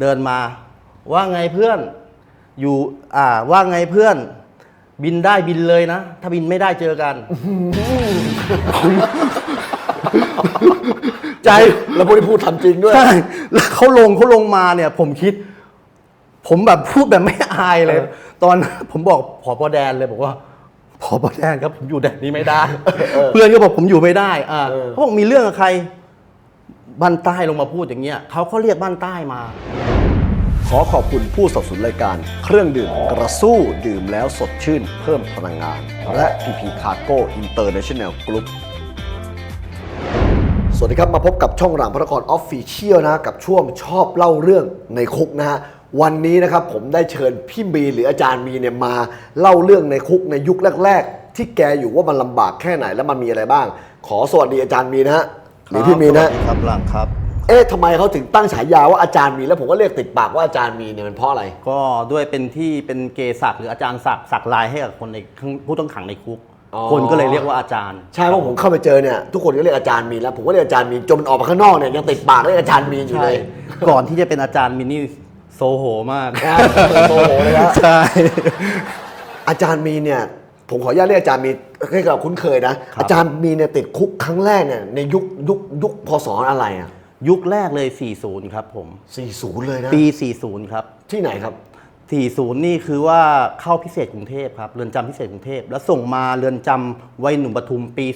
เดินมา ว่าไงเพื่อนอยู่อ่าว่าไงเพื่อน บินได้บินเลยนะ ถ้าบินไม่ได้เจอกัน ใจ แล้วพวกที่พูดทำจริงด้วย ใช่แล้วเขาลงเขาลงมาเนี่ย ผมคิด ผมแบบพูดแบบไม่อายเลยเออตอนผมบอกผอปแดนเลยบอกว่าผอปแดนครับผมอยู่แดนนี้ไม่ได้ เพื่อนก็บอกผมอยู่ไม่ได้ อ่าเออเขาบอกมีเรื่องกับใคร บ้านใต้ลงมาพูดอย่างเงี้ยเขาก็เรียกบ้านใต้มา ขอขอบคุณผู้สนับสนุนรายการ เครื่องดื่มกระสู้ดื่มแล้วสดชื่นเพิ่มพลังงาน และ PP Cargo International Group สวัสดีครับมาพบกับช่องหลังพระนครออฟฟิเชียลนะกับช่วงชอบเล่าเรื่องในคุกนะฮะวันนี้นะครับผมได้เชิญพี่มีหรืออาจารย์มีเนี่ยมาเล่าเรื่องในคุกในยุคแรก ๆ ที่แกอยู่ว่ามันลำบากแค่ไหนและมันมีอะไรบ้าง ขอสวัสดีอาจารย์มีนะฮะ หรือพี่มีนะสวัสดีครับหลังครับ เอ๊ะทำไมเขาถึงตั้งฉายาว่าอาจารย์มี แล้วผมก็เรียกติดปากว่าอาจารย์มีเนี่ยมันเพราะอะไร ก็ด้วยเป็นที่เป็นเกศักดิ์หรืออาจารย์ศักดิ์ศักดิ์ลายให้กับคนในผู้ต้องขังในคุก อ๋อ คนก็เลยเรียกว่าอาจารย์ ใช่เพราะผมเข้าไปเจอเนี่ยทุกคนก็เรียกอาจารย์มีแล้วผมก็เรียกอาจารย์มีจนมันออกมาข้างนอกเนี่ยยังติดปากเรียกอาจารย์มีอยู่ใช่เลยก่อนที่จะเป็นอาจารย์มินนี่โซโหมากอ่าโซโหเลยนะ ใช่ อาจารย์มีเนี่ยผมขออนุญาตเรียกอาจารย์มี ให้กับคุ้นเคยนะ ครับ อาจารย์มีเนี่ยติดคุกครั้งแรกเนี่ยในยุคยุคยุคพศอะไรอะยุคแรกเลย 40 ครับผม 40 เลยนะปี 40 ครับ ที่ไหนครับ 40 นี่คือว่าเข้าพิเศษกรุงเทพครับ เรือนจำพิเศษกรุงเทพ แล้วส่งมาเรือนจำวัยหนุ่มปทุมปี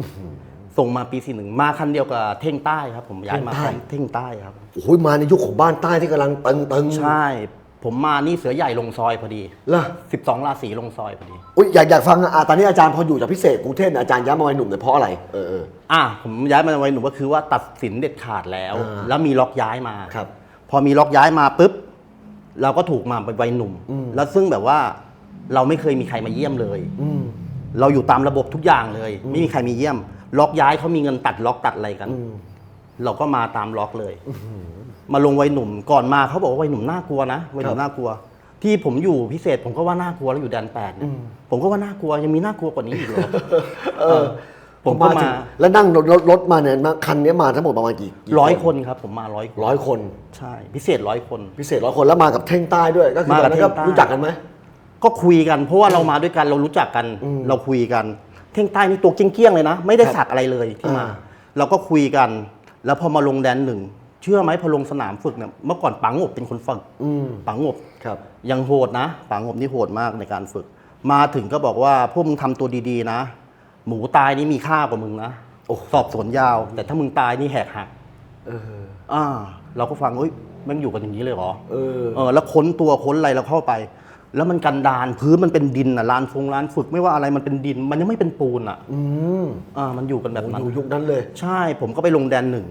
41 ส่งมาปี 41 มาคันเดียวกับเท่งใต้ครับ ผมย้ายมาเท่งใต้ เท่งใต้ครับ โอ้ยมาในยุคของบ้านใต้ที่กำลังตึงตึงๆใช่ ผมมานี่เสือใหญ่ลงซอยพอดีล่ะ12 ราศีลงซอยพอดี อุ้ยอยากอยากฟังอะตอนนี้อาจารย์พออยู่จากพิเศษกรุงเทพเนี่ยอาจารย์ย้ายมาวัยหนุ่มเนี่ยเพราะอะไรเออเออ อะผมย้ายมาวัยหนุ่มก็คือว่าตัดสินเด็ดขาดแล้ว อ่าแล้วมีล็อกย้ายมาครับพอมีล็อกย้ายมาปุ๊บเราก็ถูกมาเป็นวัยหนุ่มแล้วซึ่งแบบว่าเราไม่เคยมีใครมาเยี่ยมเลย อืม เราอยู่ตามระบบทุกอย่างเลย ไม่มีใครมีเยี่ยม ล็อกย้ายเขามีเงินตัดล็อกตัดอะไรกันอืมเราก็มาตามล็อกเลย มาลงวัยหนุ่มก่อนมาเขาบอกว่าวัยหนุ่มน่ากลัวนะวัยหนุ่ครัมบน่ากลัว ที่ผมอยู่พิเศษผมก็ว่าน่ากลัวแล้วอยู่แดนแปดเนี่ยผมก็ว่าน่ากลัวยังมีน่ากลัวกว่านี้อีกเหรอเออ ผมก็ถึมางแล้วนั่งรถรถรถมาเนี่ยมาคันนี้มาทั้งหมดประมาณกี่กี่ร้อยคนครับ ผมมาร้อยคนร้อยคนใช่ พิเศษร้อยคน พิเศษร้อยคนแล้วมากับเท่งใต้ด้วยก็คือมาตกัอบนนั้นก็เท่งใต้รู้จักกันไหมก็คุยกันเพราะว่าเรามาด้วยกันเรารู้จักกันอืมเราคุยกัน เท่งใต้นี่ตัวเกี้ยงๆเลยนะ ไม่ได้ครับสักอะไรเลยที่มาอ่าเราก็คุยกัน แล้วพอมาลงแดนหนึ่ง เชื่อไหมพอลงสนามฝึกเนี่ยเมื่อก่อนปังงบเป็นคนฝึกอืมปังงบครับ ยังโหดนะปังงบนี่โหดมากในการฝึก มาถึงก็บอกว่าพวกมึงทำตัวดีๆนะ หมูตายนี่มีค่ากว่ามึงนะโอ้โหสอบสวนยาว แต่ถ้ามึงตายนี่แหกหักเอออ่า เราก็ฟังเอ้ยแมันอยู่กันอย่างนี้เลยเหรอเออเออ แล้วค้นตัวค้นอะไรเราเข้าไป แล้วมันกันดานพื้นมันเป็นดินอะลานฟงลานฝึกไม่ว่าอะไรมันเป็นดิน มันยังไม่เป็นปูนอะ อืมอ่า มันอยู่กันแบบโอ้นั้นอยู่ยุคนั้นเลย ใช่ ผมก็ไปลงแดนหนึ่ง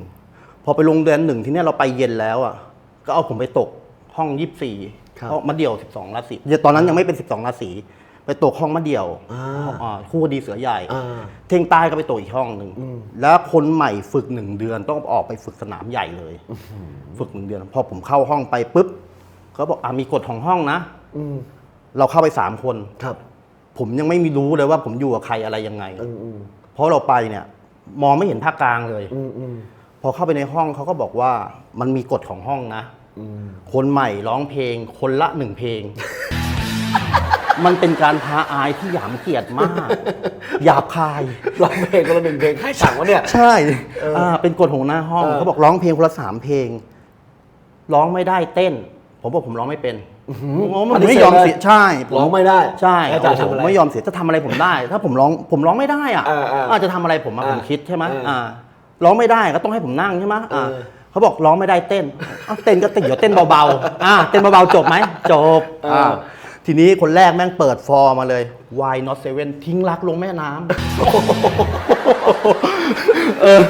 พอไปลงแดนหนึ่งที่เนี้ยเราไปเย็นแล้วอะ ก็เอาผมไปตกห้องยี่สี่ครับห้องมะเดี่ยวสิบสองราศีตอนนั้นยังไม่เป็นสิบสองราศีไปตกห้องมะเดี่ยวอ่าอ่าคู่คดีเสือใหญ่ อ่า เท่งใต้ก็ไปตกอีกห้องหนึ่ง แล้วคนใหม่ฝึกหนึ่งเดือนต้องออกไปฝึกสนามใหญ่เลย ฝึกหนึ่งเดือน พอผมเข้าห้องไปปุ๊บเขาบอกอ่ามีกฎของห้องนะ อืมเราเข้าไปสามคน ครับผมยังไม่มีรู้เลยว่าผมอยู่กับใครอะไรยังไง อืมอืมเพราะเราไปเนี่ย มองไม่เห็นภาคกลางเลย อืมอืม พอเข้าไปในห้องเขาก็บอกว่ามันมีกฎของห้องนะอืมคนใหม่ร้องเพลง คนละหนึ่งเพลง มันเป็นการพาอายที่หยามเกียรติมาก หยาบคาย ร้องเพลงคนละหนึ่งเพลงใครสั่งวะเนี่ย ใช่อ่าเป็นกฎของหน้าห้องเออ เขาบอกร้องเพลงคนละสามเพลง ร้องไม่ได้เต้น ผมบอกผมร้องไม่เป็นผมปฏิเสธไม่ยอมเสียเลยใช่ผร้องไม่ได้ใช่แล้วอาจารย์โอ้โหทำอะไรไม่ยอมเสียจะทำอะไรผมได้ ถ้าผมร้องผมร้องไม่ได้อะเออเอออาจจะทำอะไรผมมาเออผมคิดใช่ไหมเอออ่ อ่า ร้องไม่ได้ก็ต้องให้ผมนั่งใช่ไหมอ่าเออเขาบอกร้องไม่ได้เต้นอ้าวเต้นก็เต้นเดี๋ยวเต้นเบาๆอ่าเต้นเบาๆจบไหมจบอ่าทีนี้คนแรกแม่งเปิดฟอร์มาเลย Why not seven ทิ้งรักลงแม่น้ำเออ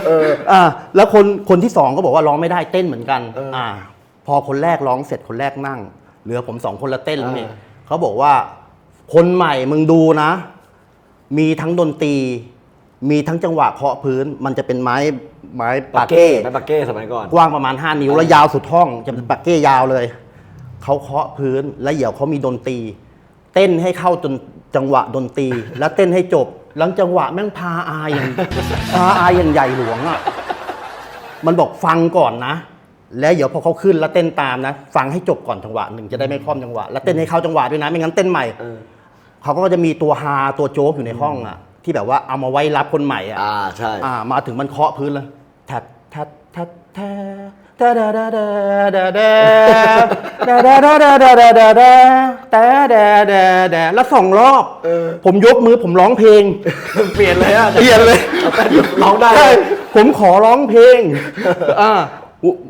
อ่าแล้วคนคนที่สองก็บอกว่าร้องไม่ได้เต้นเหมือนกันเอออ่อ่า พอคนแรกร้องเสร็จคนแรกนั่ง เหลือผมสองคนละเต้นแล้วนี่เออเขาบอกว่า คนใหม่มึงดูนะ มีทั้งดนตรี มีทั้งจังหวะเคาะพื้น มันจะเป็นไม้ไม้ปาเก้ไม้ปาเก้สมัยก่อนกว้างประมาณ 5 นิ้วแล้วยาวสุดห้องจะเป็นปาเก้ยาวเลยเขาเคาะพื้นแล้วเดี๋ยวเขามีดนตรี เต้นให้เข้าจนจังหวะดนตรี แล้วเต้นให้จบ หลังจังหวะแม่งพาอายอย่างพาอายอย่างใหญ่หลวงอะมันบอกฟังก่อนนะ แล้วเดี๋ยวพอเขาขึ้นแล้วเต้นตามนะ ฟังให้จบก่อนจังหวะหนึ่งจะได้ไม่คล่อมจังหวะ แล้วเต้นให้เข้าจังหวะด้วยนะไม่งั้นเต้นใหม่เออเขาก็จะมีตัวฮาตัวโจ๊กอยู่ในห้องอะ ที่แบบว่าเอามาไว้รับคนใหม่อะอ่าใช่ อ่ามาถึงมันเคาะพื้นเลยแทดแทดแทดแทดแทดแทดแทดแทดแทดแทดแทดแทดแทดแทดแทดแทดแทดแทดแทดแล้วสองรอบเออผมยกมือผมร้องเพลงเปลี่ยนเลยอะเปลี่ยนเลยร้องได้ใช่ผมขอร้องเพลงอ่า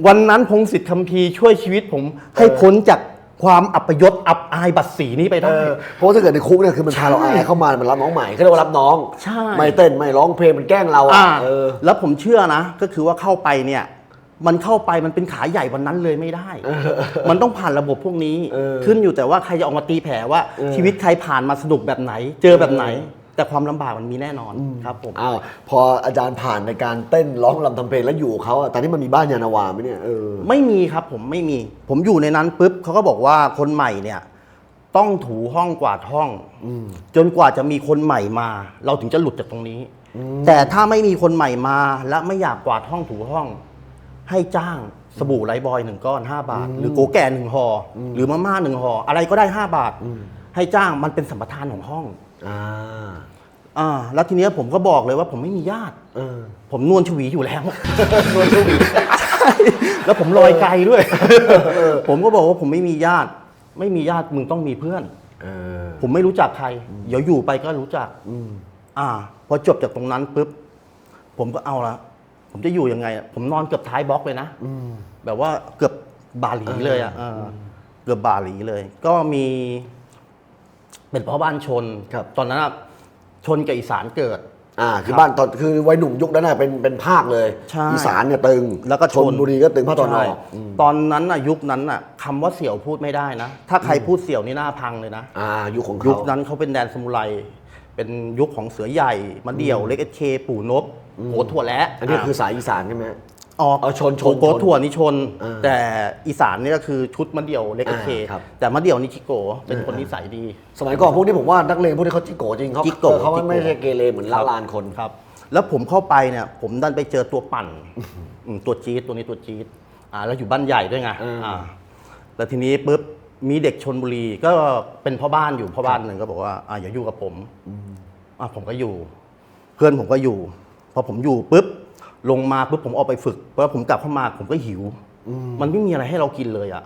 วันนั้นพงศิษฐ์คัมภีร์ช่วยชีวิตผมให้พ้นจาก ความอัปยศอับอายบัตรสีนี้ไปเอได้อเพราะว่าถ้าเกิดในคุกเนี่ยคือมันพาเราอายเข้ามา มันรับน้องใหม่เขาเรียกว่ารับน้อง ใช่ ไม่เต้นไม่ร้องเพลงมันแกล้งเราอ่าอะเออแล้วผมเชื่อนะ ก็คือว่าเข้าไปเนี่ยมันเข้าไปมันเป็นขาใหญ่วันนั้นเลยไม่ได้ มันต้องผ่านระบบพวกนี้เออขึ้นอยู่แต่ว่าใครจะออกมาตีแผลว่าเออชีวิตใครผ่านมาสนุกแบบไหน เจอแบบไหน แต่ความลำบากมันมีแน่นอนครับผม อ้าวพออาจารย์ผ่านในการเต้นร้องรำทำเพลงแล้วอยู่กับเขาอะตอนนี้มันมีบ้านยานาวาไหมเนี่ยเออไม่มีครับผมไม่มี ผมอยู่ในนั้นปุ๊บเขาก็บอกว่าคนใหม่เนี่ย ต้องถูห้องกวาดห้องจนกว่าจะมีคนใหม่มา เราถึงจะหลุดจากตรงนี้แต่ถ้าไม่มีคนใหม่มา และไม่อยากกวาดห้องถูห้อง ให้จ้างสบู่ไลฟ์บอยหนึ่งก้อน 5 บาท หรือโกแก่หนึ่งห่ออหรือมาม่าหนึ่งห่ออะไรก็ได้ 5 บาท ให้จ้างมันเป็นสัมปทานของห้อง อ่าอ่าแล้วทีเนี้ยผมก็บอกเลยว่าผมไม่มีญาติ เออ ผมนวลชวีอยู่แล้ว นวลชวี ใช่ แล้วผมลอยไกลด้วย ผมก็บอกว่าผมไม่มีญาติ ไม่มีญาติมึงต้องมีเพื่อน เออ ผมไม่รู้จักใคร เดี๋ยวอยู่ไปก็รู้จักอ่า พอจบจากตรงนั้นปุ๊บ ผมก็เอาละ ผมจะอยู่ยังไงอะผมนอนเกือบท้ายบล็อกเลยนะแบบว่าเกือบบาหลีเลยอะเอออเกือบบาหลีเลย ก็มี เป็นพ่อบ้านชนครับ ตอนนั้นอะชนกับอีสานเกิด อ่า คือบ้านตอนคือวัยหนุ่มยุคนั้นน่ะเป็นเป็นภาคเลยใช่ อีสานเนี่ยตึงแล้วก็ชนบุรีก็ตึงภาคตอนอใช่อกตอนนั้นน่ะยุคนั้นน่ะคำว่าเสี่ยวพูดไม่ได้นะ ถ้าใครพูดเสี่ยวนี่หน้าพังเลยนะ อ่ายุคของยุเขาคนั้นเขาเป็นแดนสมุไร เป็นยุคของเสือใหญ่มะเดี่ยวเล็กเอเค ปู่นบโหถั่วและอันนี้คือสายอีสานใช่ไหม ออกเอาชนชนโกถั่วนี่ชน อ่าแต่อีสานนี่ก็คือชุดมะเดี่ยวเล็กเอเค อ่าครับ แต่มะเดี่ยวนี่ชิโกเป็นคนนิสัยดี สมัยก่อนพวกนี้ผมว่านักเลงพวกนี้เขาจิโกจริงเขาจิโกเออเขาจิโกไม่ใช่เกเรเหมือนละลานคน ครับ แล้วผมเข้าไปเนี่ย ผมดันไปเจอตัวปั่นอืมตัวจี๊ดตัวนี้ตัวจี๊ดอ่าแล้วอยู่บ้านใหญ่ด้วยไงเอออ่อ่าแล้วทีนี้ปุ๊บมีเด็กชนบุรีก็เป็นพ่อบ้านอยู่พ่อบ้านหนึ่งก็บอกว่าอ่าอย่าอยู่กับผมอ่าผมก็อยู่ เพื่อนผมก็อยู่ พอผมอยู่ปุ๊บ ลงมาปุ๊บผมออกไปฝึกเพราะผมกลับเข้ามาผมก็หิว มันไม่มีอะไรให้เรากินเลยอะ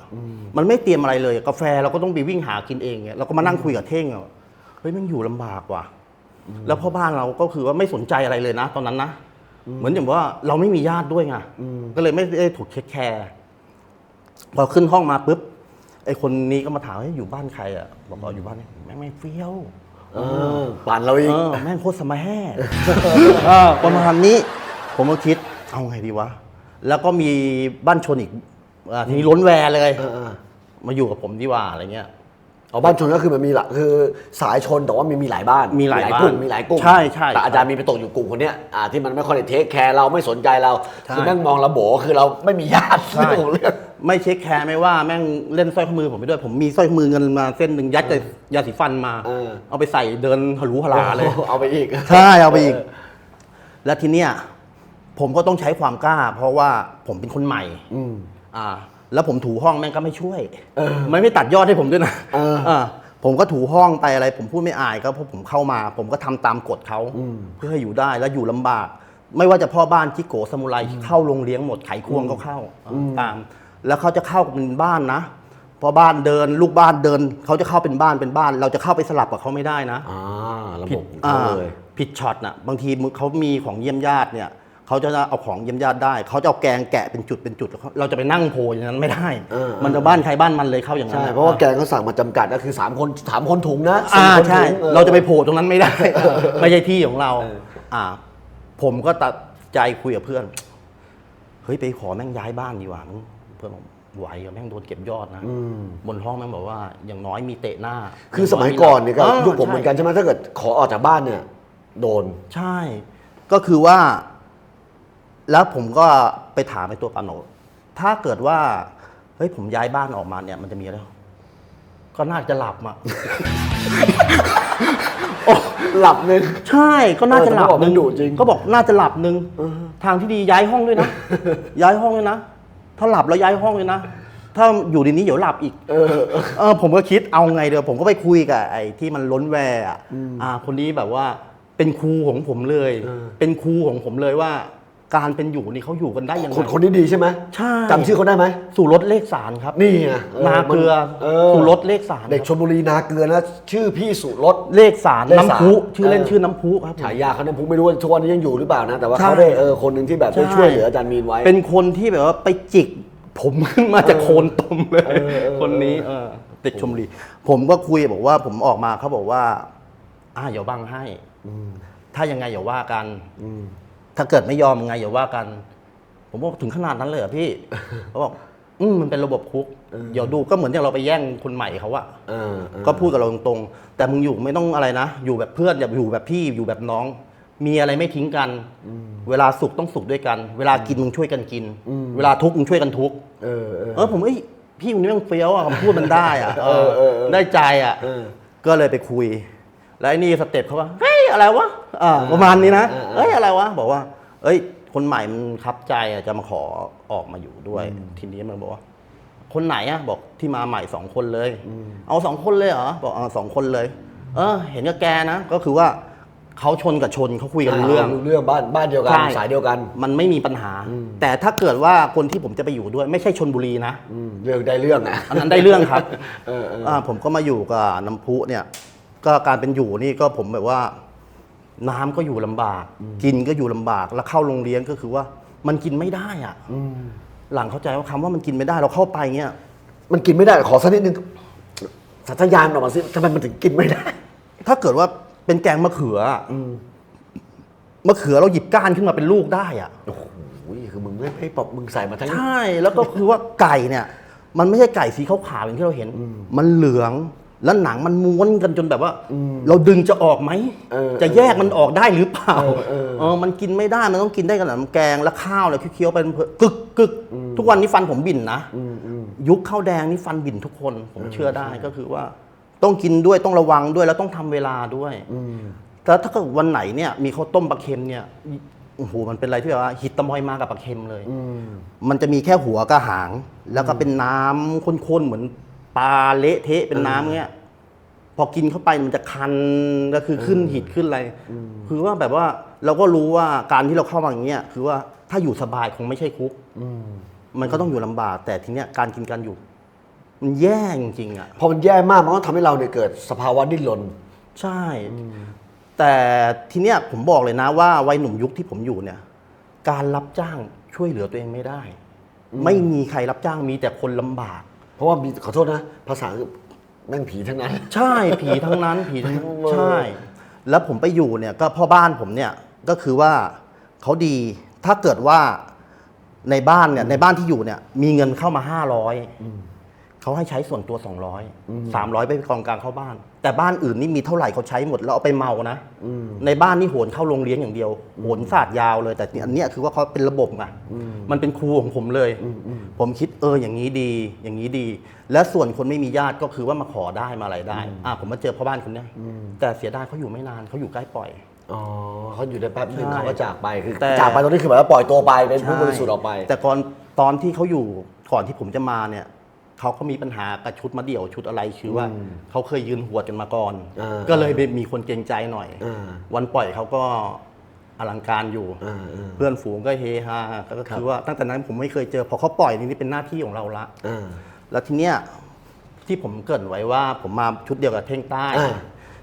มันไม่เตรียมอะไรเลย กาแฟเราก็ต้องไปวิ่งหากินเองเนี่ยเราก็มานั่งคุยกับเท่งอะเฮ้ยมันอยู่ลำบากว่ะ แล้วพ่อบ้านเราก็คือว่าไม่สนใจอะไรเลยนะ ตอนนั้นนะเหมือนอย่างว่าเราไม่มีญาติด้วยไงก็เลยไม่ได้ถูกเช็คแคร์พอขึ้นห้องมาปุ๊บไอคนนี้ก็มาถามว่าอยู่บ้านใครอะบอกว่าอยู่บ้านนี่แม่งไม่เฟี้ยวเออปั่นเราอีกเออแม่งโคตรสมัยแห่เออประมาณนี้ ผมก็คิดเอาไงดีวะ แล้วก็มีบ้านชนอีกอ่าทีนี้ล้นแวร์เลย เออเออมาอยู่กับผมดีกว่าอะไรเงี้ยอ๋อบ้านชนก็คือมันมีหละคือสายชนแต่ว่ามีมีหลายบ้านมีหลายกลุ่มบ้านมีหลายกลุ่มใช่ใช่แต่อาจารย์มีไปตกอยู่กลุ่มคนเนี้ยอ่าที่มันไม่ค่อยได้เทคแคร์เราไม่สนใจเราใช่ คือแม่งมองเราโบคือเราไม่มีญาติใช่เรื่องของเรื่อง ไม่เช็คแคร์ไม่ว่าแม่งเล่นสร้อยข้อมือผมไปด้วย ผมมีสร้อยข้อมือเงินมาเส้นหนึ่งยัดกับยาสีฟันมา เออ เอาไปใส่เดินหรูหราเลย เอาไปอีก ใช่เอาไปอีก แล้วทีเนี้ย ผมก็ต้องใช้ความกล้า เพราะว่าผมเป็นคนใหม่อืม อ่า แล้วผมถูห้องแม่งก็ไม่ช่วยเออมันไม่ตัดยอดให้ผมด้วยนะเอออ่าผมก็ถูห้องไปอะไร ผมพูดไม่อายก็เพราะผมเข้ามา ผมก็ทำตามกฎเขาเพื่อให้อยู่ได้แล้วอยู่ลำบาก ไม่ว่าจะพ่อบ้านจิโกะสมุไรเข้าโรงเลี้ยงหมดไขควงก็เข้าตาม แล้วเขาจะเข้าเป็นบ้านนะพอบ้านเดินลูกบ้านเดินเขาจะเข้าเป็นบ้านเป็นบ้าน เราจะเข้าไปสลับกับเขาไม่ได้นะ อ่าระผิบดบของอ่าเขาเลยผิดช็อตน่ะบางทีมึงเขามีของเยี่ยมญาติเนี่ย เขาจะเอาของเยี่ยมญาติได้ เขาจะเอาแกงแกะเป็นจุดเป็นจุดแล้วเขาเราจะไปนั่งโพยอย่างนั้นไม่ได้ เออ มันจะบ้านใครบ้านมันเลยเข้าอย่างนั้นใช่น่เพราะว่าแกงเขาสั่งมาจำกัดก็คือ 3 คนสามคนถุงนะอ่าสี่คนใช่ ถุงออ เราจะไปโผล่ตรงนั้นไม่ได้ ไม่ใช่ที่ของเราอ่า ผมก็ตัดใจคุยกับเพื่อน เฮ้ยไปขอแม่งย้ายบ้านดีกว่ามึงเพื่อนบอกไหวกับแม่งโดนเก็บยอดนะบนห้องแม่งบอกว่าอย่างน้อยมีเตะหน้าคือสมัยก่อนเนี่ยก็ายุคผมเหมือนกันใช่ไหมถ้าเกิดขอออกจากบ้านเนี่ย โดน ใช่ ก็คือว่า แล้วผมก็ไปถามไอ้ตัวปาโนถ้าเกิดว่าเฮ้ยผมย้ายบ้านออกมาเนี่ยมันจะมีอะไรก็น่าจะหลับอะหลับเลยใช่ก็น่าจะหลับเออแต่เขาบอกหนึ่งมันดุจริงก็บอกน่าจะหลับหนึ่งทางที่ดีย้ายห้องด้วยนะ ย้ายห้องด้วยนะ ถ้าหลับแล้วย้ายห้องเลยนะ ถ้าอยู่ในนี้เดี๋ยวหลับอีก เออ เออผมก็คิดเอาไงเดี๋ยวผมก็ไปคุยกับไอ้ที่มันล้นแวร์อะอ่า คนนี้แบบว่าเป็นครูของผมเลย เออ เป็นครูของผมเลยว่า การเป็นอยู่นี่เขาอยู่กันได้ยังไงคนคนนี้ดีใช่ไหมใช่จำชื่อเขาได้ไหมสู่รถเลขสารครับนี่ไงนาเกลือเออสู่รถเลขสารเด็กชลบุรีนาเกลือนะชื่อพี่สุรสเลขสารเลขสารน้ำพุชื่อเล่นเออชื่อน้ำพุครับผมฉายาเขานะผมไม่รู้ว่าทุกวันนี้ยังอยู่หรือเปล่านะแต่ว่าใช่เขาได้เออคนหนึ่งที่แบบได้ใช่ช่วยเหลืออาจารย์มีนไว้ เป็นคนที่แบบว่าไปจิกผมขึ้นมาจากโคนตมเลยเออเออคนนี้เออเด็กชมบุรี ผมก็คุยบอกว่าผมออกมาเขาบอกว่า อ่าอย่าบังให้ถ้ายังไงอย่าว่ากันอืม ถ้าเกิดไม่ยอมยังไงอย่าว่ากัน ผมบอกถึงขนาดนั้นเลยเหรอพี่เขาบอกอืมมันเป็นระบบคุกเดี๋ยวดูก็เหมือนอย่างเราไปแย่งคนใหม่เขาอะเออเออก็พูดกับเราตรงๆ แต่มึงอยู่ไม่ต้องอะไรนะ อยู่แบบเพื่อนอย่าอยู่แบบพี่อยู่แบบน้อง มีอะไรไม่ทิ้งกัน เวลาสุขต้องสุขด้วยกัน เวลากินมึงช่วยกันกิน เวลาทุกข์มึงช่วยกันทุกข์เออเออเออผมเอ้ยพี่คนนี้มันเฟี้ยวอะคำพูดมันได้อะเออเออเออได้ใจอะเออก็เลยไปคุย แล้วไอ้นี่สเต็ปเขาว่าเฮ้ย อะไรวะอ่าประมาณนี้นะเออเออเอ้ยอะไรวะบอกว่า เอ้ย คนใหม่มันคับใจอะจะมาขอออกมาอยู่ด้วย ทีนี้มันบอกว่า คนไหนอะ บอกที่มาใหม่สองคนเลย เอาสองคนเลยเหรอบอกเอาสองคนเลย เออ เห็นกับแกนะก็คือว่าเขาชนกับชนเขาคุยกันรู้เรื่องรู้เรื่องบ้านบ้านเดียวกันใช่สายเดียวกัน มันไม่มีปัญหา แต่ถ้าเกิดว่าคนที่ผมจะไปอยู่ด้วย ไม่ใช่ชนบุรีนะอืมเรื่องได้เรื่องอะอันนั้นได้เรื่องครับเออเอออ่าผมก็มาอยู่กับน้ำพุเนี่ย ก็การเป็นอยู่นี่ก็ผมแบบว่า น้ำก็อยู่ลำบาก กินก็อยู่ลำบากแล้วเข้าโรงเรียนก็คือว่า มันกินไม่ได้อะหลังเข้าใจว่าคำว่ามันกินไม่ได้เราเข้าไปเงี้ยมันกินไม่ได้ขอสักนิดนึงสัญญาณออกมาสิทำไมมันถึงกินไม่ได้ ถ้าเกิดว่าเป็นแกงมะเขืออะมะเขือเราหยิบก้านขึ้นมาเป็นลูกได้อะโอ้โหคือมึงไม่ให้ปอบมึงใส่มาทั้งใช่แล้วก็คือว่าไก่เนี่ย มันไม่ใช่ไก่สีขาวๆอย่างที่เราเห็น มันเหลือง แล้วหนังมันม้วนกันจนแบบว่า เราดึงจะออกไหมเออจะแยกมันออกได้หรือเปล่าเออเออเออมันกินไม่ได้มันต้องกินได้กับน้ำแกงแล้วข้าวเลยเคี้ยวๆไปเพื่อกึกกึกทุกวันนี้ฟันผมบิ่นนะยุคข้าวแดงนี่ฟันบิ่นทุกคน ผมเชื่อได้ก็คือว่า ต้องกินด้วยต้องระวังด้วยแล้วต้องทำเวลาด้วยแต่ถ้าเกิดวันไหนเนี่ย มีข้าวต้มปลาเค็มเนี่ยโอ้โหมันเป็นอะไรที่แบบว่าหิตตะมอยมากับปลาเค็มเลยมันจะมีแค่หัวกับหาง แล้วก็เป็นน้ำข้นๆเหมือน ปลาเละเทะเป็นน้ำเงี้ย พอกินเข้าไปมันจะคันก็คือขึ้นหิดขึ้นอะไร คือว่าแบบว่าเราก็รู้ว่าการที่เราเข้ามาอย่างเงี้ยคือว่าถ้าอยู่สบายคงไม่ใช่คุกมันก็ต้องอยู่ลำบาก แต่ทีเนี้ยการกินการอยู่ มันแย่จริงๆอะ พอมันแย่มากมันก็ทำให้เราเนี่ยเกิดสภาวะดิ้นรน ใช่ แต่ทีเนี้ยผมบอกเลยนะว่าวัยหนุ่มยุคที่ผมอยู่เนี่ย การรับจ้างช่วยเหลือตัวเองไม่ได้ ไม่มีใครรับจ้างมีแต่คนลำบาก เพราะว่ามีขอโทษนะ ภาษาคือแม่งผีทั้งนั้น ใช่ผีทั้งนั้นผีทั้งนั้นเออใช่ แล้วผมไปอยู่เนี่ยก็พ่อบ้านผมเนี่ยก็คือว่าเขาดีถ้าเกิดว่าในบ้านเนี่ยในบ้านที่อยู่เนี่ยมีเงินเข้ามาห้าร้อย เขาให้ใช้ส่วนตัว 200 300 ไปกองกลางเข้าบ้าน แต่บ้านอื่นนี่มีเท่าไหร่เขาใช้หมดแล้วเอาไปเมานะในบ้านนี่โหนเข้าโรงเรียนอย่างเดียวโหนศาสตร์ยาวเลย แต่อันเนี้ยคือว่าเขาเป็นระบบไงมันเป็นครูของผมเลย ผมคิดเอออย่างนี้ดี อย่างนี้ดี และส่วนคนไม่มีญาติก็คือว่ามาขอได้มาอะไรได้อ่าผมมาเจอพ่อบ้านคนเนี้ยแต่เสียดายเขาอยู่ไม่นานเขาอยู่ใกล้ปล่อยอ๋อเขาอยู่ได้แป๊บนึงใช่เขาก็จากไปคือแต่จากไปตอนนี้คือแบบว่าปล่อยตัวไปเป็นผู้บริสุทธิ์ออกไป แต่ก่อนตอนที่เขาอยู่ก่อนที่ผมจะมาเนี่ย เขาก็มีปัญหากับชุดมะเดี่ยวชุดอะไรคือว่าเขาเคยยืนหัวกันมาก่อนอ่าก็เลยมีคนเกรงใจหน่อยอ่าวันปล่อยเขาก็อลังการอยู่อ่าอ่าเพื่อนฝูงก็เฮฮาก็คือว่าตั้งแต่นั้นผมไม่เคยเจอพอเขาปล่อยนี่นี่เป็นหน้าที่ของเราละอ่าแล้วทีเนี้ยที่ผมเกรินไว้ว่า ผมมาชุดเดียวกับเท่งใต้อ่า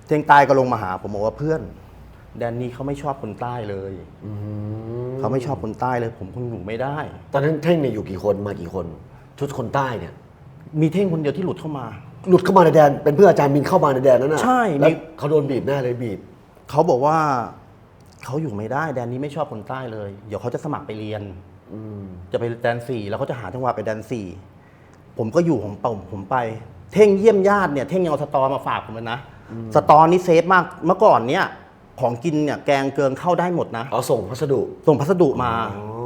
เท่งใต้ก็ลงมาหา ผมบอกว่าเพื่อน แดนนี่เขาไม่ชอบคนใต้เลยเขาไม่ชอบคนใต้เลย ผมคงอยู่ไม่ได้ ตอนนั้นเท่งเนี่ยอยู่กี่คนมากี่คน ชุดคนใต้เนี่ย มีเท่งคนเดียวที่หลุดเข้ามา หลุดเข้ามาในแดน เป็นเพื่อนอาจารย์มินเข้ามาในแดนนั้นน่ะใช่แล้วมี เขาโดนบีบแน่เลยบีบ เขาบอกว่าเขาอยู่ไม่ได้แดนนี้ไม่ชอบคนใต้เลย เดี๋ยวเขาจะสมัครไปเรียนจะไปแดนสี่แล้วเขาจะหาจังหวะไปแดนสี่ผมก็อยู่ของเป่าผมไป เท่งเยี่ยมญาติเนี่ยเท่งยังเอาสตอมาฝากผมเลยนะสตอนี่เซฟมากเมื่อก่อนเนี่ยของกินเนี่ยแกงเกลืองเข้าได้หมดนะ เอาส่งพัสดุ ส่งพัสดุมา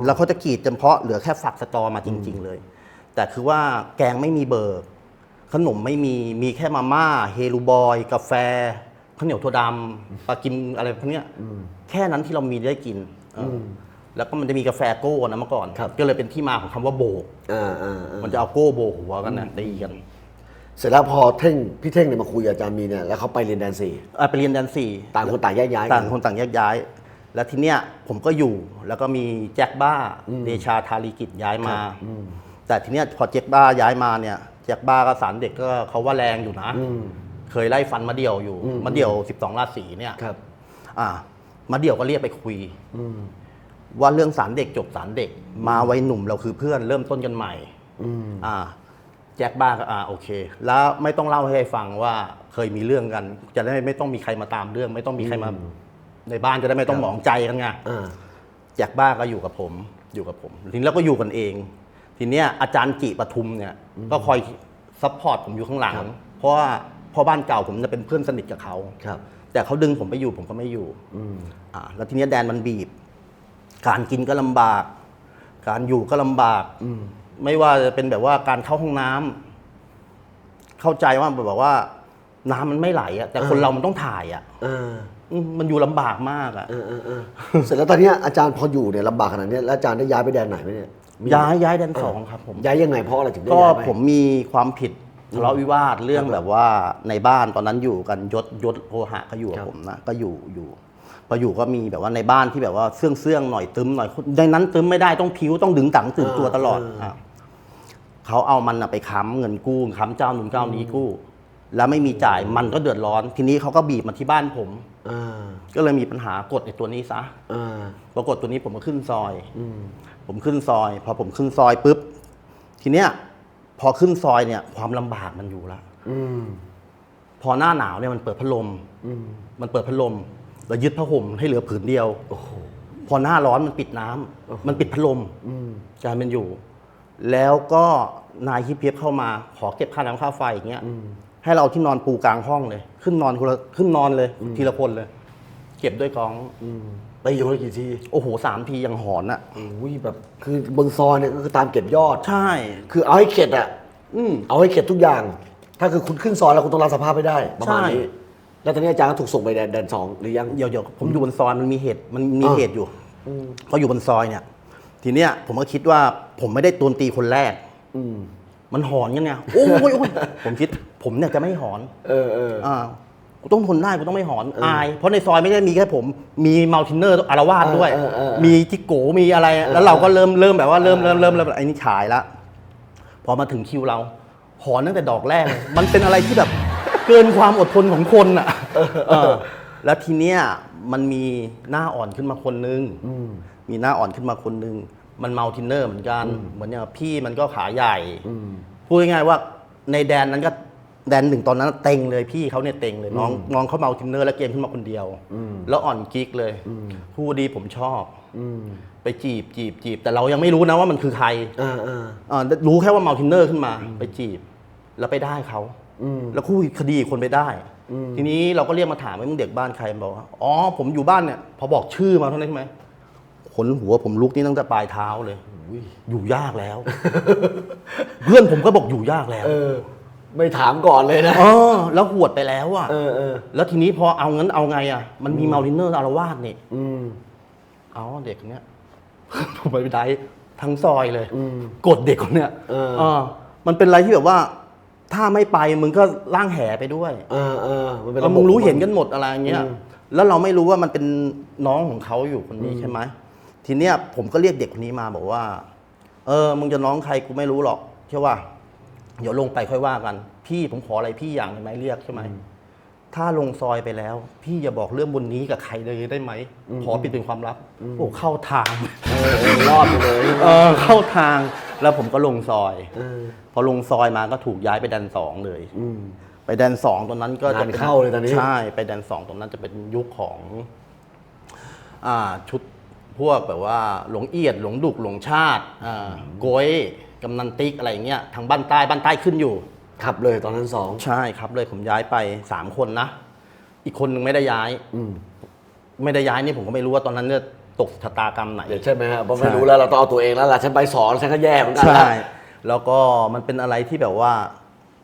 แล้วเขาจะกรีดเฉพาะเหลือแค่ฝักสตอมาจริง ๆ เลย แต่คือว่าแกงไม่มีเบอร์ขนมไม่มีมีแค่มาม่า เฮลูบอย กาแฟข้าวเหนียวถั่วดำปลากิมอะไรพวกเนี้ยแค่นั้นที่เรามีได้กินเอออแล้วก็มันจะมีกาแฟโก้นะเมื่อก่อนครับก็เลยเป็นที่มาของคำว่าโบกอ่าอ่าอ่ามันจะเอาโก้โบกหัวกันนะตีกันเสร็จแล้วพอเท่งพี่เท่งเนี่ยมาคุยกับอาจารย์มีเนี่ยแล้วเขาไปเรียนแดนสี่อะไปเรียนแดนสี่ต่างคนต่างแยกย้ายกัต่างคนต่างแยกย้าย แล้วทีเนี้ยผมก็อยู่แล้วก็มีแจ็คบ้าเดชาธารีกิจย้ายมา แต่ทีเนี้ยพอแจ็คบ้าย้ายมาเนี่ยแจ็คบ้าก็สารเด็กก็เขาว่าแรงอยู่นะเคยไล่ฟันมาเดี่ยวอยู่มาเดี่ยว 12 ราศีเนี่ยครับ อ่ามาเดี่ยวก็เรียกไปคุยว่าเรื่องสารเด็กจบสารเด็ก มาวัยหนุ่มเราคือเพื่อนเริ่มต้นกันใหม่อ่าแจ็คบ้าก็อ่าโอเค แล้วไม่ต้องเล่าให้ใครฟังว่าเคยมีเรื่องกัน จะได้ไม่ต้องมีใครมาตามเรื่อง ไม่ต้องมีใครมาในบ้านจะได้ไม่ต้องหมองใจกันไงอ่า แจ็คบ้าก็อยู่กับผม อยู่กับผมทีนี้เราก็อยู่กันเอง ทีเนี้ยอาจารย์จิปทุมเนี่ยก็คอยซัพพอร์ตผมอยู่ข้างหลังครับเพราะว่าพ่อบ้านเก่าผมจะเป็นเพื่อนสนิทกับเขาครับ แต่เขาดึงผมไปอยู่ผมก็ไม่อยู่อ่าแล้วทีเนี้ยแดนมันบีบ การกินก็ลำบาก การอยู่ก็ลำบากไม่ว่าจะเป็นแบบว่าการเข้าห้องน้ำเข้าใจว่าแบบว่า น้ำมันไม่ไหลอะแต่คนเรามันต้องถ่ายอะอ่าอืมมันอยู่ลำบากมากอะเออเออเออเสร็จแล้วตอนเนี้ยอาจารย์พออยู่เนี่ยลำบากขนาดเนี้ยแล้วอาจารย์ได้ย้ายไปแดนไหนไหมเนี่ย มีย้ายย้ายแดนสองครับผม ย้ายยังไงเพราะอะไรถึงได้ก็ย้ายไป ผมมีความผิดทะเลาะวิวาทเรื่องแบบว่าในบ้านตอนนั้นอยู่กันยศยศโพหะก็อยู่กับครับผมนะก็อยู่อยู่พออยู่ก็มีแบบว่าในบ้านที่แบบว่าเสื่องเสื่องๆหน่อยตึมหน่อยในนั้นตึมไม่ได้ต้องพิ้วต้องดึงตังตื่นตัวตลอดอะเขาเอามันน่ะไปค้ำเงินกู้ค้ำเจ้าหนุนเจ้านี้กู้ แล้วไม่มีจ่ายมันก็เดือดร้อน ทีนี้เขาก็บีบมาที่บ้านผม อ่าก็เลยมีปัญหากดไอ้ตัวนี้ซะอ่าปรากฏตัวนี้ผมก็ขึ้นซอย ผมขึ้นซอย พอผมขึ้นซอยปุ๊บ ทีเนี้ย พอขึ้นซอยเนี่ย ความลำบากมันอยู่แล้วอืมพอหน้าหนาวเนี่ยมันเปิดพัดลมมันเปิดพัดลมเรายึดผ้าห่มให้เหลือผืนเดียว โอ้โห พอหน้าร้อนมันปิดน้ำมันปิดพัดลมจานมันอยู่ แล้วก็นายฮิปเพียบเข้ามา ขอเก็บค่าน้ำค่าไฟอย่างเงี้ยให้เราเอาที่นอนปูกลางห้องเลย ขึ้นนอนคนละขึ้นนอนเลย ทีละคนเลย เก็บด้วยกองตีอ ยู่คนกี่ทีโอ้โหสามทียังหอนอะอุ้ยแบบคือบางซอยเนี่ยก็คือตามเก็บยอด ใช่ คือเอาให้เข็ดอะอืมเอาให้เข็ดทุกอย่าง ถ้าคือคุณขึ้นซอยแล้วคุณต้องรับสภาพไม่ได้ประมาณใช่นี้ แล้วตอนนี้อาจารย์ก็ถูกส่งไปแดนแดนสองหรือยังเดี๋ยวเดี๋ยวผมอยู่บนซอยมันมีเหตุมันมีอ่าเหตุอยู่เขาอยู่บนซอยเนี่ย ทีเนี้ยผมก็คิดว่าผมไม่ได้โดนตีคนแรก อืมมันหอนกันไงโอ้ยโอ้ยผมคิด ผมเนี่ยจะไม่หอน เออเอออ่า กูต้องทนได้กูต้องไม่หอนอาย เพราะในซอยไม่ได้มีแค่ผม มีมัลติเนอร์อารวาสด้วยเออเออเออมีจิโกมีอะไร แล้วเราก็เริ่มเริ่มแบบว่าเริ่มเริ่มเริ่มเริ่มไอ้นี่ฉายละพอมาถึงคิวเรา หอนตั้งแต่ดอกแรกเลยมันเป็นอะไรที่แบบเกินความอดทนของคนอะเออแล้วทีเนี้ยมันมีหน้าอ่อนขึ้นมาคนนึงมีหน้าอ่อนขึ้นมาคนนึงมันเมาทินเนอร์เหมือนกัน เหมือนอย่างพี่มันก็ขาใหญ่พูดง่ายๆว่าในแดนนั้นก็ แดนหนึ่งตอนนั้นเต็งเลยพี่เขาเนี่ยเต็งเลยน้องน้องเขาเมาทินเนอร์แล้วเกมขึ้นมาคนเดียว แล้วอ่อนกิ๊กเลยพูดดีผมชอบไปจีบจีบจีบแต่เรายังไม่รู้นะว่ามันคือใครเออเอออ่ารู้แค่ว่าเมาทินเนอร์ขึ้นมา ไปจีบ แล้วไปได้เขาแล้วคู่คดีคนไปได้ ทีนี้เราก็เรียกมาถามว่ามึงเด็กบ้านใครบอกว่าอ๋อผมอยู่บ้านเนี่ย พอบอกชื่อมาเท่านั้นใช่ไหมขนหัวผมลุกนี่ตั้งแต่ปลายเท้าเลยอยู่ยากแล้ว เพื่อนผมก็บอกอยู่ยากแล้วเออ ไม่ถามก่อนเลยนะ เออ แล้วหวดไปแล้วอะเออเออแล้วทีนี้พอเอางั้นเอาไงอะ มันมีเมาทินเนอร์อารวาสนี่อืมเอาเด็กคนเนี้ย ผมไปได้ทั้งซอยเลยกดเด็กคนเนี้ยเออเออมันเป็นอะไรที่แบบว่า ถ้าไม่ไปมึงก็ล่างแหไปด้วยเออเออมันเป็นเออระบบ มึงรู้เห็นกันหมดอะไรอย่างเงี้ย อืม แล้วเราไม่รู้ว่ามันเป็นน้องของเขาอยู่คนนี้ใช่ไหมทีเนี้ยผมก็เรียกเด็กคนนี้มาบอกว่า เออ มึงจะน้องใครกูไม่รู้หรอกใช่ว่า เดี๋ยวลงไปค่อยว่ากัน พี่ผมขออะไรพี่อย่างได้ไหมเรียกใช่ไหมถ้าลงซอยไปแล้ว พี่อย่าบอกเรื่องบนนี้กับใครเลยได้ไหมขอปิดเป็นความลับโอ้เข้าทางเออเออรอดไปเลยเออเข้าทางแล้วผมก็ลงซอยเออพอลงซอยมาก็ถูกย้ายไปแดนสองเลยอืมไปแดนสองตอนนั้นก็จะงานเข้าเลยตอนนี้ใช่ไปแดนสองตอนนั้นจะเป็นยุคของ อ่าชุดพวกแบบว่า หลวงเอียดหลวงดุกหลวงชาติอ่าโกย กำนันติ๊กอะไรอย่างเงี้ยทางบ้านใต้บ้านใต้ขึ้นอยู่ ขับเลยตอนนั้นสองใช่ครับเลยผมย้ายไปสามคนนะ อีกคนหนึ่งไม่ได้ย้าย อืมไม่ได้ย้ายนี่ผมก็ไม่รู้ว่าตอนนั้นเนี่ยตกชะตากรรมไหน เดี๋ยวใช่ไหมฮะเพราะใช่ไม่รู้แล้วเราต้องเอาตัวเองแล้วล่ะฉันไปสองฉันก็แย่เหมือนกันใช่ละแล้วก็มันเป็นอะไรที่แบบว่า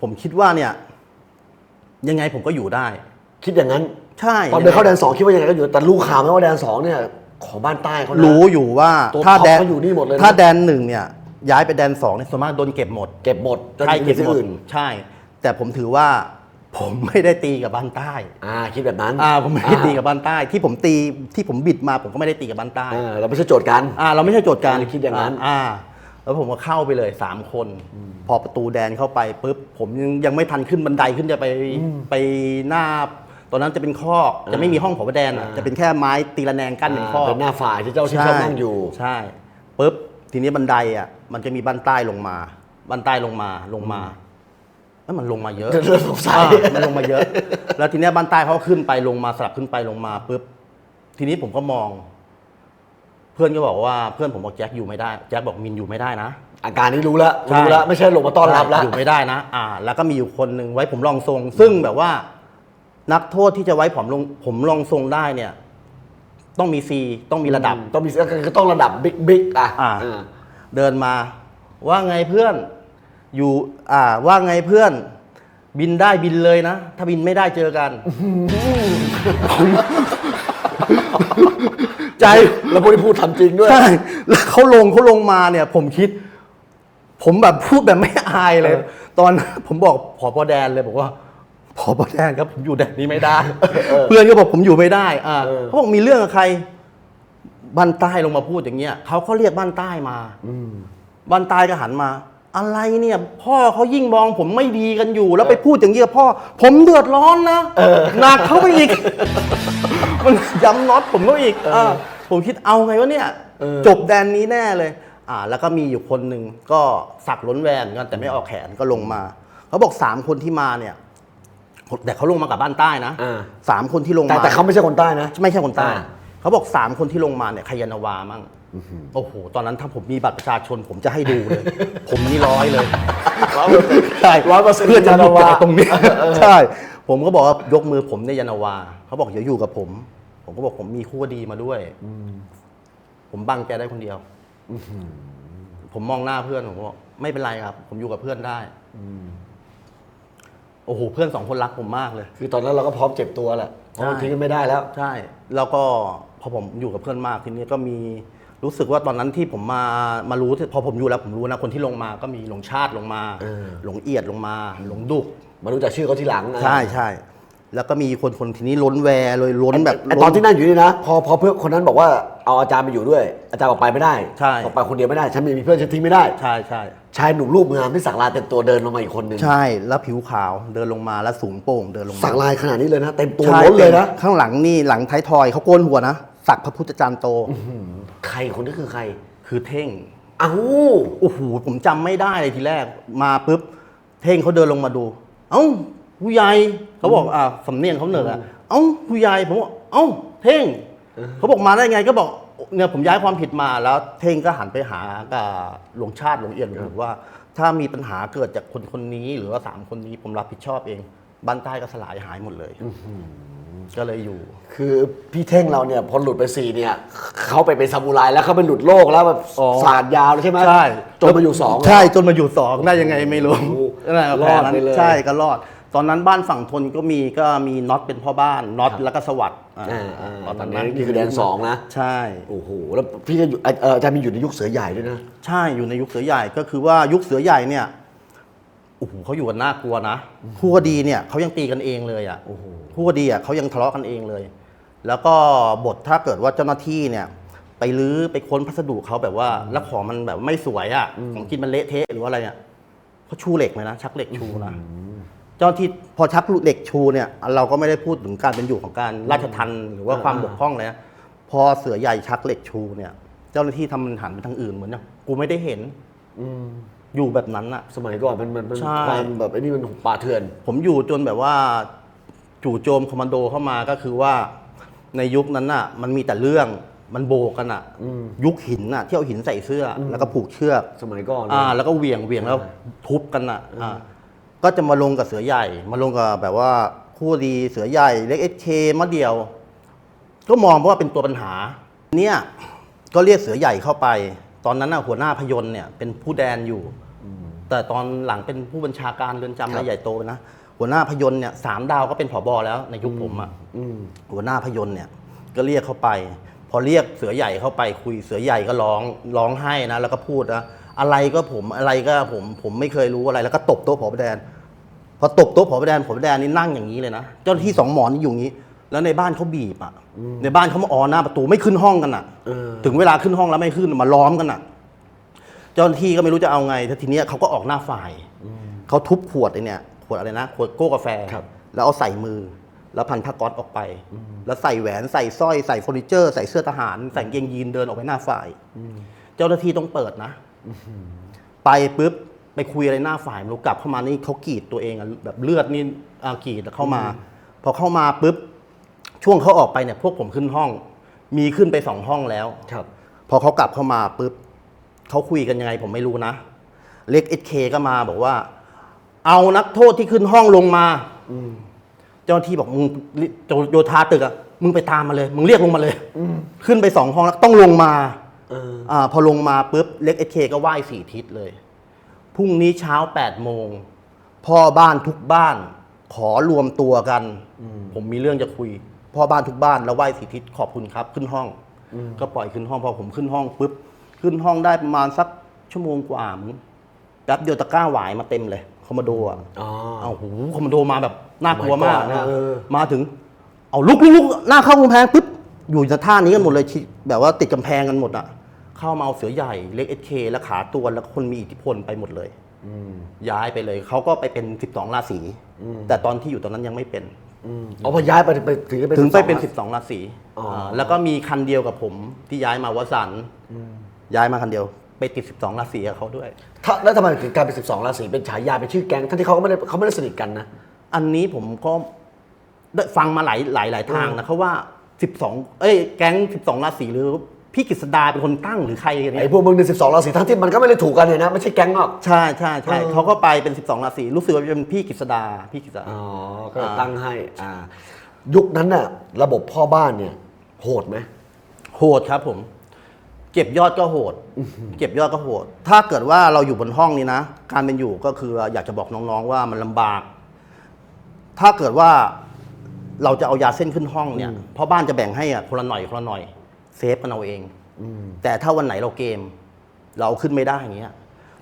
ผมคิดว่าเนี่ย ยังไงผมก็อยู่ได้ คิดอย่างนั้นใช่ตอนเดินเข้าแดนสองคิดว่ายังไงก็อยู่แต่ลูกข่าวไหมว่าแดนสองเนี่ย ของบ้านใต้เขานะ รู้อยู่ว่าตัวถ้าท็อปแดนเขาอยู่นี่หมดเลยนะ ถ้าแดนหนึ่งเนี่ย ย้ายไปแดนสองเนี่ยส่วนมากโดนเก็บหมด เก็บหมดจนใช่ไปเก็บที่หมดอื่นใช่ แต่ผมถือว่าผมไม่ได้ตีกับบ้านใต้อ่าคิดแบบนั้นอ่าผมไม่ได้ตีกับบ้านใต้ ที่ผมตีที่ผมบิดมาผมก็ไม่ได้ตีกับบ้านใต้ เออเราไม่ใช่โจทย์กัน อ่าเราไม่ใช่โจทย์การอ่าคิดอย่างนั้น อ่า แล้วผมก็เข้าไปเลยสามคน พอประตูแดนเข้าไปปุ๊บผมยังยังไม่ทันขึ้นบันไดขึ้นจะไปไปหน้า ตอนนั้นจะเป็นคอกจะไม่มีห้องผอแดนอะจะเป็นแค่ไม้ตีระแนงกั้นเป็นคอกเป็นหน้าฝ่ายที่เจ้าที่ชอบนั่งอยู่ ใช่ปุ๊บ ทีนี้บันไดอะมันจะมีบันใต้ลงมา บันใต้ลงมาลงมาแล้วมันลงมาเยอะเริ่มสงสัยอ่ามันลงมาเยอะ แล้วทีเนี้ยบันใต้เขาขึ้นไปลงมาสลับขึ้นไปลงมาปุ๊บทีนี้ผมก็มอง เพื่อนก็บอกว่าเพื่อนผมบอกแจ็คอยู่ไม่ได้แจ็คบอกมินอยู่ไม่ได้นะอาการนี้รู้แล้วใช่รู้แล้วไม่ใช่ลงมาต้อนรับแล้วอยู่ไม่ได้นะ อ่า แล้วก็มีอยู่คนหนึ่งไว้ผมรองทรง ซึ่งแบบว่า นักโทษที่จะไว้ผมลงผมรองทรงได้เนี่ย ต้องมีซีต้องมีระดับ ต้องมีก็ต้องระดับบิ๊กบิ๊กอะอ่าเออเดินมา ว่าไงเพื่อน อยู่ อ่า ว่าไงเพื่อน บินได้บินเลยนะ ถ้าบินไม่ได้เจอกัน ใจแล้วพวกที่พูดทำจริงด้วย ใช่แล้วเขาลงเขาลงมาเนี่ย ผมคิด ผมแบบพูดแบบไม่อายเลยเออตอนผมบอกผอปอแดนเลยบอกว่า ผอปอแดนครับผมอยู่แดนนี้ไม่ได้ เพื่อนก็บอกผมอยู่ไม่ได้อ่าเออเขาบอกมีเรื่องกับใครบ้านใต้ลงมาพูดอย่างเงี้ยเขาก็เรียกบ้านใต้มาบ้านใต้ก็หันมา อะไรเนี่ย พ่อเขายิ่งมองผมไม่ดีกันอยู่ แล้วไปพูดอย่างเงี้ยพ่อ ผมเดือดร้อนนะหนักเขาไปอีก มันย้ำน็อตผมก็อีกเออผมคิดเอาไงวะเนี่ยเออจบแดนนี้แน่เลย อ่า แล้วก็มีอยู่คนหนึ่งก็สักล้นแวนกันแต่ไม่ออกแขนก็ลงมาเขาบอกสามคนที่มาเนี่ย แต่เขาลงมากับบ้านใต้นะอ่า สามคนที่ลงแต่มาแต่เขาไม่ใช่คนใต้นะ ไม่ใช่คนใต้ อ่า เขาบอกสามคนที่ลงมาเนี่ยใครยานาวามั่งโอ้โห ตอนนั้นถ้าผมมีบัตรประชาชนผมจะให้ดูเลย ผมนี่ร้อยเลย ใช่ร้อยเปอร์เซ็นต์เพื่อจะยานาวาจ่ายตรงนี้ ใช่ ผมก็บอกว่ายกมือผมในยยานาวา เขาบอกเดี๋ยวอยู่กับผม ผมก็บอกผมมีคู่ดีมาด้วย ผมบังแกได้คนเดียว ผมมองหน้าเพื่อนผมบอกไม่เป็นไรครับ ผมอยู่กับเพื่อนได้ โอ้โหเพื่อนสองคนรักผมมากเลย คือตอนนั้นเราก็พร้อมเจ็บตัวแหละเพราะมันใช่ทิ้งกันไม่ได้แล้ว ใช่ แล้วก็พอผมอยู่กับเพื่อนมากทีนี้ก็มีรู้สึกว่าตอนนั้นที่ผมมามารู้พอผมอยู่แล้วผมรู้นะคนที่ลงมาก็มีหลงชาติลงมา เออ หลงเอียดลงมา หลงดุกมารู้จักชื่อเขาทีหลังนะ ใช่ใช่ แล้วก็มีคนคนทีนี้ล้นแวร์เลยล้นแบบไอ้ตอนที่นั่งอยู่นี่นะ พอพอเพื่อนคนนั้นบอกว่าเอาอาจารย์มาอยู่ด้วย อาจารย์บอกไปไม่ได้ใช่บอกไปคนเดียวไม่ได้ฉันมีเพื่อนฉันทิ้งไม่ได้ใช่ใช่ชายหนุ่มรูปงามที่สักลายเต็มตัวเดินลงมาอีกคนหนึ่งใช่ แล้วผิวขาวเดินลงมาแล้วสูงโป่งเดินลงมาสักลายขนาดนี้เลยนะเต็มตัวใช่ล้นเลยนะข้างหลังนี่หลังท้ายทอยเขาโกนหัวนะสักพระพุทธจารย์โตใครคนนี้คือใคร คือเท่งเอ้าโอ้โหผมจำไม่ได้เลยทีแรก มาปุ๊บเท่งเขาเดินลงมาดู เอ้า ผู้ใหญ่เขาบอกอ่าสำเนียงเขาเหนืออะเอ้าผู้ใหญ่ผมบอกเอ้าเท่งเขาบอกมาได้ไงก็บอกเนี่ยผมย้ายความผิดมาแล้วเท่งก็หันไปหากับหลวงชาติหลวงเอียดหลวงปู่ว่า ถ้ามีปัญหาเกิดจากคนคนนี้หรือว่าสามคนนี้ผมรับผิดชอบเองบ้านใต้ก็สลายหายหมดเลยก็เลยอยู่ คือพี่เท่งเราเนี่ยพอหลุดไปสี่เนี่ยเขาไปเป็นซามูไรแล้วเขาไปหลุดโลกแล้วแบบอ๋อสาดยาวเลยใช่ไหมใช่จนมาอยู่สองใช่จนมาอยู่สองได้ยังไงไม่รู้โอ้โหนั่นแหละรอดไปเลยใช่ก็รอด ตอนนั้นบ้านฝั่งทนก็มีก็มีน็อตเป็นพ่อบ้านน็อตแล้วก็สวัสด์อ่าอ่าอ่าตอนนั้นนี่คือแดนสองนะ ใช่ โอ้โหแล้วพี่ก็อยู่เอ่อเอ่ออาจารย์มีอยู่ในยุคเสือใหญ่ด้วยนะ ใช่อยู่ในยุคเสือใหญ่ก็คือว่ายุคเสือใหญ่เนี่ยโอ้โหเขาอยู่กันน่ากลัวนะคู่คดีเนี่ยเขายังตีกันเองเลยอะโอ้โหคู่คดีอะเขายังทะเลาะกันเองเลย แล้วก็บทถ้าเกิดว่าเจ้าหน้าที่เนี่ย ไปรื้อไปค้นพัสดุเขาแบบว่า แล้วของมันแบบไม่สวยอะของกินมันเละเทะหรือว่าอะไรเนี่ยเขาชูเหล็กเลยนะชักเหล็กชูนะ เจ้าหน้าที่พอชักเหล็กชูเนี่ยเราก็ไม่ได้พูดถึงการเป็นอยู่ของการราชทันหรือว่าความบกพร่องเลยนะพอเสือใหญ่ชักเหล็กชูเนี่ย เจ้าหน้าที่ทำมันหันไปทางอื่นเหมือนเนี่ยกูไม่ได้เห็นอืมอยู่แบบนั้นอะ สมัยก่อนมันมันมันใช่ ความแบบไอ้นี่มันป่าเถื่อน ผมอยู่จนแบบว่า จู่โจมคอมมานโดเข้ามาก็คือว่า ในยุคนั้นน่ะ มันมีแต่เรื่องมันโบกกันอะยุคหินน่ะ ที่เอาหินใส่เสื้ออแล้วก็ผูกเชือกสมัยก่อน อ่า แล้วก็เหวี่ยงเหวี่ยงแล้วทุบกันอะอ่า ก็จะมาลงกับเสือใหญ่ มาลงกับแบบว่าคู่ดีเสือใหญ่เล็กเอเคมาเดียว ก็มองว่าเป็นตัวปัญหา เนี่ยก็เรียกเสือใหญ่เข้าไป ตอนนั้นน่ะหัวหน้าพยนต์เนี่ยเป็นผู้แดนอยู่ แต่ตอนหลังเป็นผู้บัญชาการเรือนจำครัอะบไรใหญ่โตนะหัวหน้าพยนต์เนี่ยสามดาวก็เป็นผอบอแล้วในยุคผมอะอืมหัวหน้าพยนต์เนี่ยก็เรียกเข้าไปพพอเรียกเสือใหญ่เข้าไปคุยเสือใหญ่ก็ร้องร้องไห้นะแล้วก็พูดนะอะไรก็ผมอะไรก็ผมผมไม่เคยรู้อะไรแล้วก็ตบโต๊ะผอประแดนพ อตบโต๊ะผอประแดนผอประแดนนี่นั่งอย่างนี้เลยนะ เจ้าหน้าที่สองหมอนนี่อยู่อย่างนี้ แล้วในบ้านเขาบีบอะ ในบ้านเขามาออหน้าประตูไม่ขึ้นห้องกันอะ เออ ถึงเวลาขึ้นห้องแล้วไม่ขึ้นมาล้อมกันอะ เจ้าหน้าที่ก็ไม่รู้จะเอาไงแต่ทีเนี้ยเขาก็ออกหน้าฝ่ายเขาทุบขวดไอเนี่ย ขวดอะไรนะ ขวดโก้กาแฟ ครับ แล้วเอาใส่มือ แล้วพันผ้าก๊อซออกไป แล้วใส่แหวนใส่สร้อยใส่เฟอร์นิเจอร์ใส่เสื้อทหารใส่กางเกงยีนเดินออกไปหน้าฝ่าย เจ้าหน้าที่ต้องเปิดนะ ไปปุ๊บ ไปคุยอะไรหน้าฝ่ายไม่รู้กลับเข้ามานี่เขากรีดตัวเองอะแบบเลือดนี่อ่ากรีดเข้ามา พอเข้ามาปุ๊บช่วงเขาออกไปเนี่ย พวกผมขึ้นห้อง มีขึ้นไปสองห้องแล้ว ครับ พอเขากลับเข้ามาปุ๊บเขาคุยกันยังไงผมไม่รู้นะ เล็กเอเคก็มาบอกว่า เอานักโทษที่ขึ้นห้องลงมาเจ้าหน้าที่บอกมึงโจโยธาตึกอะมึงไปตามมาเลย มึงเรียกลงมาเลยขึ้นไปสองห้องแล้วต้องลงมาเออ อ่าพอลงมาปุ๊บเล็กเอเคก็ไหว้สี่ทิศเลย พรุ่งนี้เช้าแปดโมงพ่อบ้านทุกบ้าน ขอรวมตัวกัน ผมมีเรื่องจะคุย พ่อบ้านทุกบ้านแล้วไหว้สี่ทิศขอบคุณครับ ขึ้นห้อง ก็ปล่อยขึ้นห้องพอผมขึ้นห้องปุ๊บขึ้นห้องได้ประมาณสักชั่วโมงกว่ามึงแป๊บเดียวตะกร้าหวายมาเต็มเลยคอมโมโดอะอ๋อเอาหูคอมมานโดมาแบบน่ากลัวมากสมัยก่อนนะนะเออมาถึง เอาลุกลุกลุกหน้าเข้ากำแพงปุ๊บอยู่ในท่านี้กันหมดเลยชิแบบว่าติดกำแพงกันหมดอะ เข้ามาเอาเสือใหญ่เล็กเอเคและขาตัวแล้วคนมีอิทธิพลไปหมดเลยย้ายไปเลยเขาก็ไปเป็น 12 ราศีแต่ตอนที่อยู่ตอนนั้นยังไม่เป็นเอาพอย้ายไปไปถึงจะเป็นถึงไปเป็นสิบ12 ราศีอ๋ออ่าแล้วก็มีคันเดียวกับผมที่ย้ายมาวสันต์ย้ายมาคันเดียวไปติด 12 ราศีกับเขาด้วยถ้าแล้วทำไมถึงกลายเป็นสิบสองราศีเป็นฉายาเป็นชื่อแก๊งทั้งที่เขาก็ไม่ได้เขาไม่ได้สนิทกันนะอันนี้ผมก็ได้ฟังมาหลายหลายหลายทางนะเขาว่า 12 เอ้ยแก๊ง 12 ราศีหรือ พี่กฤษดาเป็นคนตั้งหรือใครกันไอ้เนี่ยพวกมึงในสิบสองราศีทั้งที่มันก็ไม่ได้ถูกกันเนี่ยนะ ไม่ใช่แก๊งหรอก ใช่ใช่ใช่เออ เขาก็ไปเป็น 12 ราศีรู้สึกว่าเป็นพี่กฤษดาพี่กฤษดาอ๋อ ก็เลยตั้งให้อ่ายุคนั้นน่ะระบบพ่อบ้านเนี่ย โหดไหม โหดครับผม เก็บยอดก็โหด เก็บยอดก็โหด ถ้าเกิดว่าเราอยู่บนห้องนี้นะ การเป็นอยู่ก็คืออยากจะบอกน้องๆว่ามันลำบาก ถ้าเกิดว่าเราจะเอายาเส้นขึ้นห้องเนี่ยพ่อบ้านจะแบ่งให้อะคนละหน่อยคนละหน่อย เซฟกันเอาเองแต่ถ้าวันไหนเราเกม เราขึ้นไม่ได้อย่างเงี้ย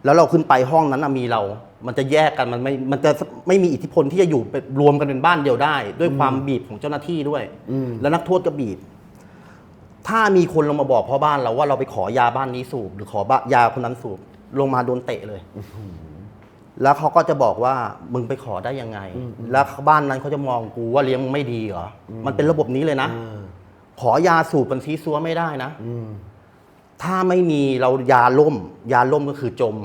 แล้วเราขึ้นไปห้องนั้นนะมีเรา มันจะแยกกันมันไม่ มันจะไม่มีอิทธิพลที่จะอยู่เป็นรวมกันเป็นบ้านเดียวได้ ด้วยความบีบของเจ้าหน้าที่ด้วยแล้วนักโทษก็บีบ ถ้ามีคนลงมาบอกพ่อบ้านเราว่าเราไปขอยาบ้านนี้สูบ หรือขอบ้ายาคนนั้นสูบ ลงมาโดนเตะเลย แล้วเขาก็จะบอกว่ามึงไปขอได้ยังไง แล้วบ้านนั้นเขาจะมองกูว่าเลี้ยงมึงไม่ดีเหรออมันเป็นระบบนี้เลยนะ ขอยาสูบมันซีซัวไม่ได้นะถ้าไม่มีเรายาล่ม ยาล่มก็คือจม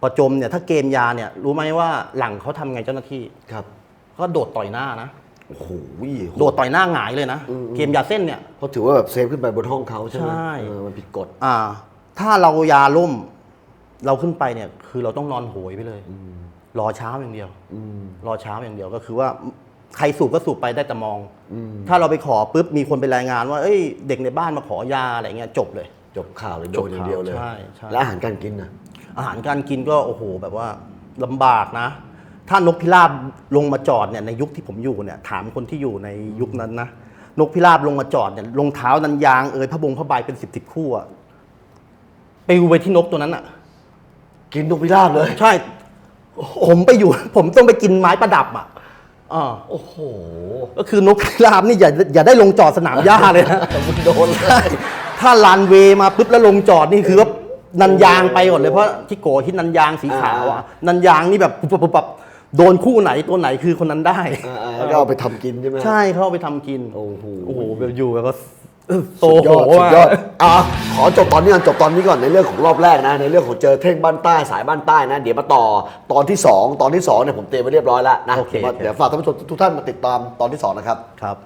พอจมเนี่ย ถ้าเกมยาเนี่ย รู้ไหมว่าหลังเขาทำไงเจ้าหน้าที่ครับ ก็โดดต่อยหน้านะโอ้โหโดดต่อยหน้าหงายเลยนะเกมยาเส้นเนี่ยเขาถือว่าแบบเซฟขึ้นไปบนห้องเขาใช่ไหมใช่เออมันผิดกฎอ่า ถ้าเรายาล่ม เราขึ้นไปเนี่ย คือเราต้องนอนโหยไปเลยรอเช้าอย่างเดียวรอเช้าอย่างเดียวก็คือว่า ใครสูบก็สูบไปได้แต่มอง ถ้าเราไปขอปุ๊บมีคนไปรายงานว่าเอ้ยเด็กในบ้านมาขอยาอะไรเงี้ยจบเลย จบข่าวเลยโดจบนอย่างข่าวเดียวเลย ใช่ใช่แล้วอาหารการกินนะอาหารการกินก็โอ้โหแบบว่าลำบากนะ ถ้านกพิราบลงมาจอดเนี่ยในยุคที่ผมอยู่เนี่ยถามคนที่อยู่ในยุคนั้นนะนกพิราบลงมาจอดเนี่ยรองเท้านันยางเอยพระบงพระใบเป็นสิบสิบคู่อะปลิวไปที่นกตัวนั้นอะกินนกพิราบเลย ใช่ ผมไปอยู่ ผมต้องไปกินไม้ประดับอะ อ่าโอ้โห ก็คือนกพิราบนี่อย่าอย่าได้ลงจอดสนามหญ้าเลยนะโดนเลยใช่ถ้าลานเวย์มาปุ๊บแล้วลงจอดนี่คือว่านันยางไปก่อนเลยเพราะที่โกที่นันยางสีขาวอะนันยางนี่แบบปุ๊บปุ๊บปุ๊บปุ๊บโดนคู่ไหนตัวไหนคือคนนั้นได้อ่าๆแล้วก็เอาไปทำกินใช่ไหมใช่เขาเอาไปทำกิน โอ้โห โอ้โหแบบอยู่แบบว่า โตสุดยโหอดสุดยอดอะอะขอจบตอนนี้ก่อนจบตอนนี้ก่อนในเรื่องของรอบแรกนะ ในเรื่องของเจอเท่งบ้านใต้สายบ้านใต้นะ เดี๋ยวมาต่อตอนที่สองตอนที่สองเนี่ยผมเตรียมไว้เรียบร้อยแล้วนะโอเคเดี๋ยวมาเดี๋ยวฝากท่านผู้ชมทุกท่านมาติดตามตอนที่สองนะครับครับ